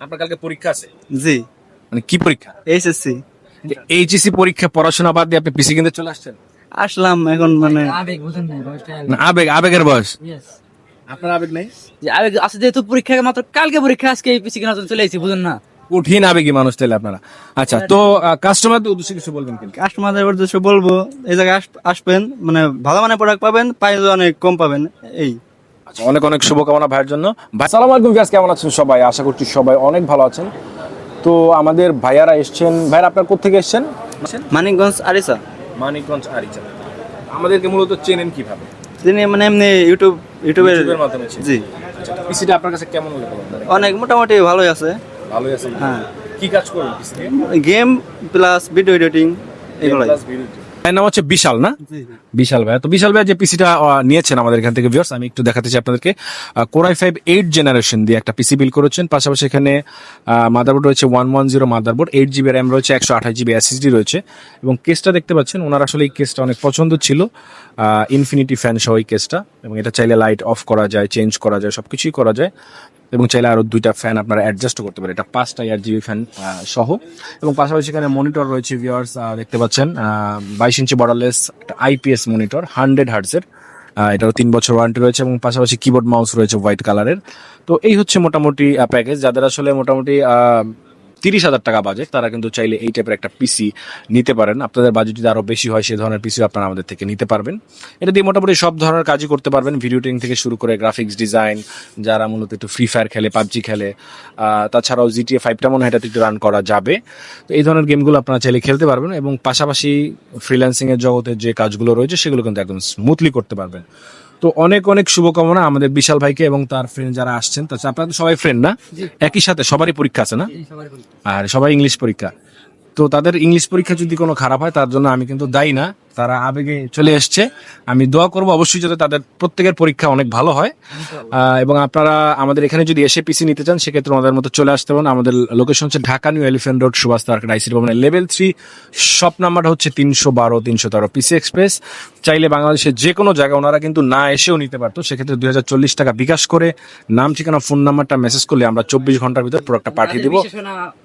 আপনার কালকে পরীক্ষা আছে? জি। মানে কি পরীক্ষা? এইচএসসি এইচএসসি পরীক্ষা পড়াশোনা বাদ দিয়ে আপনি পিসি কিনতে চলে আসছেন? আসলাম এখন মানে আবেগ বুঝেন না আবেগ আবেগের বয়স. আপনার আবেগ নাই? যে আবেগ আছে যেহেতু পরীক্ষা মাত্র কালকে পরীক্ষা আজকে এই পিসি কেনার জন্য চলে এসেছি বুঝেন না। কঠিন আবেগী মানুষ তাহলে আপনারা। আচ্ছা তো কাস্টমারদের উদ্দেশ্যে কিছু বলবেন কিন্তু কাস্টমারদের উদ্দেশ্য বলব এই জায়গায় আসবেন মানে ভালো মানের প্রোডাক্ট পাবেন প্রাইস অনেক কম পাবেন এই। আচ্ছা অনেক অনেক শুভকামনা ভাইয়ের জন্য। ভাই সালাম আলাইকুম ভিউয়ার্স কেমন আছেন সবাই? আশা করছি সবাই অনেক ভালো আছেন। তো আমাদের ভাইয়ারা এসছেন। ভাইয়ারা আপনার কোথেকে এসছেন? মানিকগঞ্জ আরিসা মানিকগঞ্জ আরিচা। আমাদেরকে মূলত চেনেন কীভাবে? তিনি মানে এমনি ইউটিউব ইউটিউবের ইউটিউবের মাধ্যমে চেনেন। জি। আচ্ছা পিসিটা আপনার কাছে কেমন হলো অনেক মোটামুটি ভালোই আছে। ভালোই আছে। হ্যাঁ। কি কাজ করুন PC game plus video editing এগুলাই। এর নাম হচ্ছে বিশাল না? বিশাল ভাই তো বিশাল ভাই যে পিসিটা নিয়েছেন আমাদের এখান থেকে ভিউয়ার্স আমি একটু দেখাতে চাই আপনাদেরকে। কোরাই ফাইভ এইট জেনারেশন দিয়ে একটা পিসি বিল করেছেন। পাশাপাশি এখানে মাদারবোর্ড রয়েছে one one zero motherboard eight GB RAM রয়েছে একশো আঠাশ জিবি এসএসডি রয়েছে। এবং কেসটা দেখতে পাচ্ছেন ওনার আসলে এই কেসটা অনেক পছন্দ ছিল। ইনফিনিটি ফ্যান সহ এই কেসটা এবং এটা চাইলে লাইট অফ করা যায় চেঞ্জ করা যায় সব কিছুই করা যায়। এবং চাইলে আরও দুইটা ফ্যান আপনারা অ্যাডজাস্ট করতে পারেন। এটা পাঁচটা এয়ার জিবি ফ্যান সহ। এবং পাশাপাশি এখানে মনিটর রয়েছে ভিউয়ার্স দেখতে পাচ্ছেন বাইশ ইঞ্চি বর্ডারলেস একটা আইপিএস মনিটর হান্ড্রেড হার্টসের এটারও তিন বছর ওয়ারেন্টি রয়েছে এবং পাশাপাশি কিবোর্ড মাউস রয়েছে হোয়াইট কালারের তো এই হচ্ছে মোটামুটি প্যাকেজ যাদের আসলে মোটামুটি তিরিশ হাজার টাকা বাজেট তারা কিন্তু চাইলে এই টাইপের একটা পিসি নিতে পারেন। আপনাদের বাজেট যদি আরও বেশি হয় সেই ধরনের পিসি আপনারা আমাদের থেকে নিতে পারবেন। এটা দিয়ে মোটামুটি সব ধরনের কাজই করতে পারবেন। ভিডিও টিং থেকে শুরু করে গ্রাফিক্স ডিজাইন যারা মূলত একটু ফ্রি ফায়ার খেলে, পাবজি খেলে তাছাড়াও জিটিএ ফাইভটা মনে হয় একটু রান করা যাবে। তো এই ধরনের গেমগুলো আপনারা চাইলে খেলতে পারবেন এবং পাশাপাশি ফ্রিল্যান্সিং এর জগতে যে কাজগুলো রয়েছে, সেগুলো কিন্তু একদম স্মুথলি করতে পারবেন। তো অনেক অনেক শুভকামনা আমাদের বিশাল ভাইকে এবং তার ফ্রেন্ড যারা আসছেন। তাছাড়া আপনারা তো সবাই ফ্রেন্ড না? একই সাথে সবারই পরীক্ষা আছে না? আর সবাই ইংলিশ পরীক্ষা। তো তাদের ইংলিশ পরীক্ষা যদি কোনো খারাপ হয় তার জন্য আমি কিন্তু দায়ী না। তারা আবেগে চলে এসছে। আমি দোয়া করব অবশ্যই যাতে তাদের প্রত্যেকের পরীক্ষা অনেক ভালো হয়। এবং আপনারা আমাদের এখানে যদি এসে পিসি নিতে চান সেক্ষেত্রে আমাদের মতো চলে আসতে পারেন। আমাদের লোকেশন হচ্ছে ঢাকা নিউ এলিফেন্ট রোড সুভাষ তারকা আইসি ভবনের লেভেল থ্রি শপ নাম্বারটা হচ্ছে তিনশো বারো তিনশো তেরো পিসি এক্সপ্রেস চাইলে বাংলাদেশের যে কোনো জায়গায় ওনারা কিন্তু না এসেও নিতে পারতো। সেক্ষেত্রে দুই হাজার চল্লিশ টাকা বিকাশ করে নাম ঠিকানা ফোন নাম্বারটা মেসেজ করলে আমরা চব্বিশ ঘণ্টার ভিতর প্রোডাক্টটা পাঠিয়ে দিব।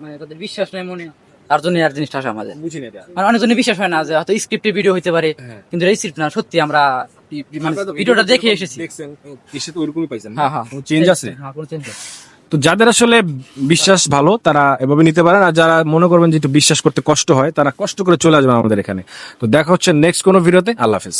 মানে বিশ্বাস নাই মনে তার জন্য আর জিনিসটা আসে আমাদের। বুঝি না মানে অনেকজনের বিশ্বাস হয় না যে হয়তো স্ক্রিপ্টের ভিডিও হতে পারে কিন্তু এই স্ক্রিপ্ট না সত্যি আমরা মানে ভিডিওটা দেখে এসেছি। দেখছেন এসে তো ওইরকমই পাইছেন হ্যাঁ হ্যাঁ। চেঞ্জ আছে? হ্যাঁ কোনো চেঞ্জ তো যাদের আসলে বিশ্বাস ভালো তারা এভাবে নিতে পারেন। আর যারা মনে করবেন যে একটু বিশ্বাস করতে কষ্ট হয় তারা কষ্ট করে চলে আসবেন আমাদের এখানে। তো দেখা হচ্ছে নেক্সট কোনো ভিডিওতে আল্লাহ হাফেজ।